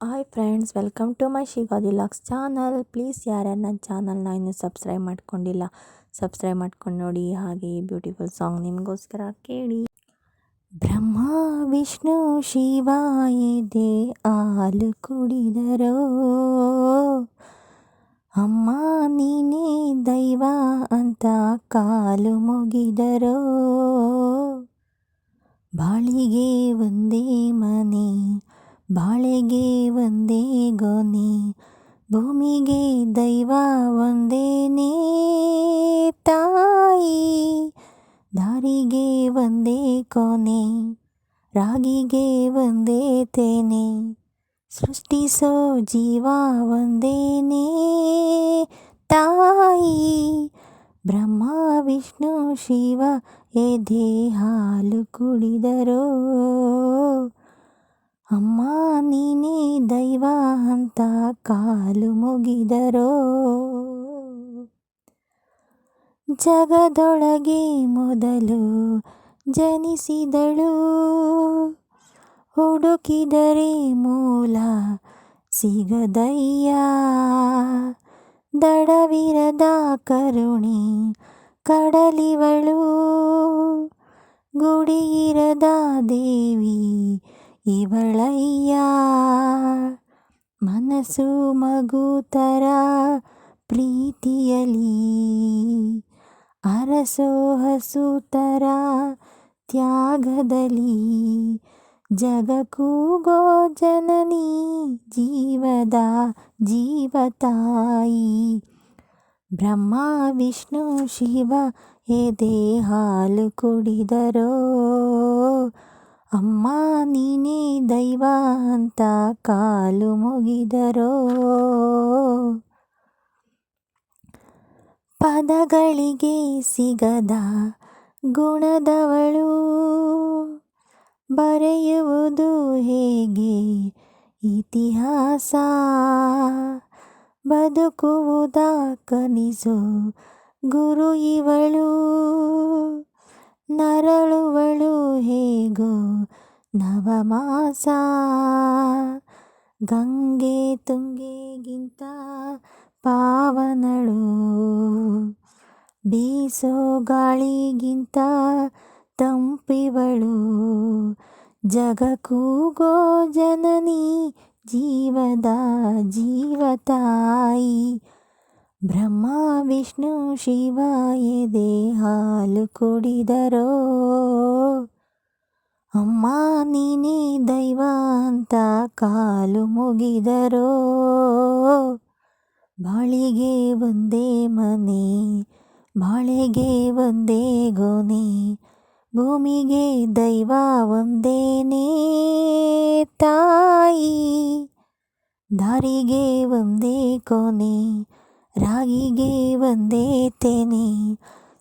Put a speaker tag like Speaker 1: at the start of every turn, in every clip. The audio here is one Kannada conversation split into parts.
Speaker 1: Hi friends, welcome to my Shivadi locks channel. Please ಯಾರ್ಯಾರು ನನ್ನ ಚಾನಲ್ನ ಇನ್ನೂ ಸಬ್ಸ್ಕ್ರೈಬ್ ಮಾಡ್ಕೊಂಡಿಲ್ಲ, ಸಬ್ಸ್ಕ್ರೈಬ್ ಮಾಡ್ಕೊಂಡು ನೋಡಿ, ಹಾಗೆ ಬ್ಯೂಟಿಫುಲ್ ಸಾಂಗ್ ನಿಮಗೋಸ್ಕರ ಕೇಳಿ. ಬ್ರಹ್ಮ, ವಿಷ್ಣು ಶಿವ ಇದೆ ಹಾಲು ಕುಡಿದರೋ. ಅಮ್ಮ, ನೀನೇ ದೈವ ಅಂತ ಕಾಲು ಮುಗಿದರೋ. ಬಾಳಿಗೆ ಒಂದೇ ಮನೆ ಬಾಳೆಗೆ ಒಂದೇ ಗೊನೆ ಭೂಮಿಗೆ ದೈವ ಒಂದೇನೇ ತಾಯಿ. ದಾರಿಗೆ ಒಂದೇ ಕೊನೆ ರಾಗಿಗೆ ಒಂದೇ ತೇನೆ, ಸೃಷ್ಟಿಸೋ ಜೀವ ಒಂದೇನೇ ತಾಯಿ. ಬ್ರಹ್ಮ, ವಿಷ್ಣು, ಶಿವ, ಎದೆ, ಹಾಲು ಕುಡಿದರೋ. ಅಮ್ಮ ನೀನೇ ದೈವ ಅಂತ ಕಾಲು ಮುಗಿದರೋ. ಜಗದೊಳಗೆ ಮೊದಲು ಜನಿಸಿದಳು. ಹುಡುಕಿದರೆ ಮೂಲ ಸಿಗದಯ್ಯ. ದಡವಿರದ ಕರುಣಿ ಕಡಲಿವಳು. ಗುಡಿಯಿರದ ದೇವಿ ಇವಳಯ್ಯ ಮನಸ್ಸು ಮಗು ಥರ ಪ್ರೀತಿಯಲಿ ಅರಸೋ ಹಸು ಥರ ತ್ಯಾಗದಲ್ಲಿ ಜಗಕ್ಕೂಗೋ ಜನನಿ ಜೀವದ ಜೀವತಾಯಿ ಬ್ರಹ್ಮ ವಿಷ್ಣು ಶಿವ ಎದೆ ಹಾಲು ಕುಡಿದರೋ ಅಮ್ಮ, ನೀನೇ ದೈವ ಅಂತ ಕಾಲು ಮುಗಿದರೋ? ಪದಗಳಿಗೆ ಸಿಗದ ಗುಣದವಳು? ಬರೆಯುವುದು ಹೇಗೆ? ಇತಿಹಾಸ? ಬದುಕುವುದ ಕನಿಸು ಗುರು ಇವಳು? ನರಳುವಳು ಹೇಗೋ ನವಮಾಸ. ಗಂಗೆ ತುಂಗೆಗಿಂತ ಪಾವನಳು. ಬೀಸೋ ಗಾಳಿಗಿಂತ ತಂಪಿವಳು. ಜಗಕೂಗೋ ಜನನಿ ಜೀವದ ಜೀವತಾಯಿ. ಬ್ರಹ್ಮ, ವಿಷ್ಣು, ಶಿವ ಎದೆ ಹಾಲು ಕುಡಿದರೋ. ಅಮ್ಮ, ನೀನೇ ದೈವ ಅಂತ ಕಾಲು ಮುಗಿದರೋ. ಬಾಳಿಗೆ ಒಂದೇ ಮನೆ, ಬಾಳೆಗೆ ಒಂದೇ ಗೋನೆ ಭೂಮಿಗೆ ದೈವ ಒಂದೇನೇ ತಾಯಿ. ದಾರಿಗೆ ಒಂದೇ ಕೊನೆ ರಾಗಿಗೆ ಒಂದೇ ತೆನೆ,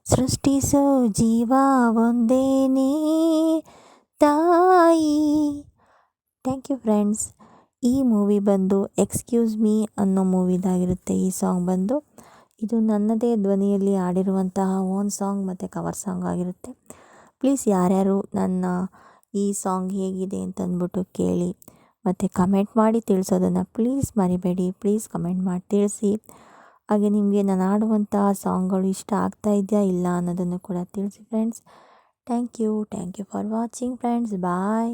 Speaker 1: ಸೃಷ್ಟಿಸೋ ಜೀವ ಒಂದೇನೇ. ತಾಯಿ. ಥ್ಯಾಂಕ್ ಯು ಫ್ರೆಂಡ್ಸ್ ಈ ಮೂವಿ ಬಂದು ಎಕ್ಸ್ಕ್ಯೂಸ್ ಮೀ ಅನ್ನೋ ಮೂವಿದಾಗಿರುತ್ತೆ ಈ ಸಾಂಗ್ ಬಂದು ಇದು ನನ್ನದೇ ಧ್ವನಿಯಲ್ಲಿ ಆಡಿರುವಂತಹ ಓನ್ ಸಾಂಗ್ ಮತ್ತು ಕವರ್ ಸಾಂಗ್ ಆಗಿರುತ್ತೆ. ಪ್ಲೀಸ್ ಯಾರ್ಯಾರು ನನ್ನ ಈ ಸಾಂಗ್ ಹೇಗಿದೆ ಅಂತ ಅಂದ್ಬಿಟ್ಟು ಕೇಳಿ, ಮತ್ತು ಕಮೆಂಟ್ ಮಾಡಿ ತಿಳಿಸೋದನ್ನು ಪ್ಲೀಸ್ ಮರಿಬೇಡಿ. ಪ್ಲೀಸ್ ಕಮೆಂಟ್ ಮಾಡಿ ತಿಳಿಸಿ. ಹಾಗೆ ನಿಮಗೆ ನಾನು ಆಡುವಂತಹ ಸಾಂಗ್ಗಳು ಇಷ್ಟ ಆಗ್ತಾ ಇದೆಯಾ ಇಲ್ಲ ಅನ್ನೋದನ್ನು ಕೂಡ ತಿಳಿಸಿ friends thank you thank you for watching friends bye